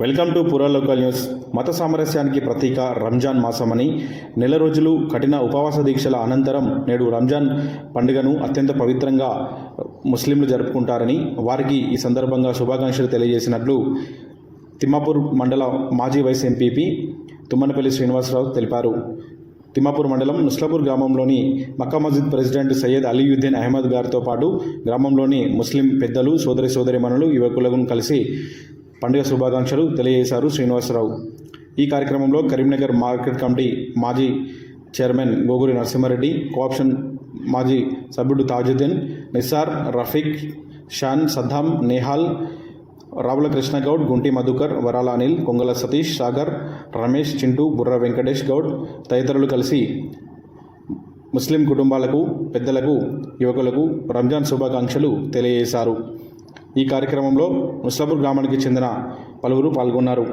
Welcome to పురా local news. మత సామరస్యానికి ప్రతీక రంజాన్ మాసమని నెల రోజులు కఠిన ఉపవాస దీక్షల అనంతరం నేడు రంజాన్ పండుగను అత్యంత పవిత్రంగా ముస్లింలు జరుపుకుంటారని వారికి ఈ సందర్భంగా శుభాకాంక్షలు తెలియజేసినట్లు తిమ్మాపూర్ మండల మాజీ వైస్ ఎంపీపీ తుమ్మనపల్లి శ్రీనివాసరావు తెలిపారు. తిమ్మాపూర్ మండలం నుస్లాపూర్ గ్రామంలోని మక్కా మస్జిద్ ప్రెసిడెంట్ సయ్యద్ అలీయుద్దీన్ అహ్మద్ గారితో పాటు గ్రామంలోని ముస్లిం పెద్దలు సోదరి సోదరిమణులు యువకులను కలిసి పండుగ శుభాకాంక్షలు తెలియజేశారు శ్రీనివాసరావు. ఈ కార్యక్రమంలో కరీంనగర్ మార్కెట్ కమిటీ మాజీ చైర్మన్ గోగురి నరసింహారెడ్డి కోఆప్షన్ మాజీ సభ్యుడు తాజుద్దీన్ నిసార్ రఫీక్ షాన్ సద్దాం నేహాల్ రావుల కృష్ణగౌడ్ గుంటి మధుకర్ వరాల అనిల్ కొంగల సతీష్ సాగర్ రమేష్ చింటూ బుర్ర వెంకటేష్ గౌడ్ తదితరులు కలిసి ముస్లిం కుటుంబాలకు పెద్దలకు యువకులకు రంజాన్ శుభాకాంక్షలు తెలియజేశారు. ఈ కార్యక్రమంలో ముస్లాపూర్ గ్రామానికి చెందిన పలువురు పాల్గొన్నారు.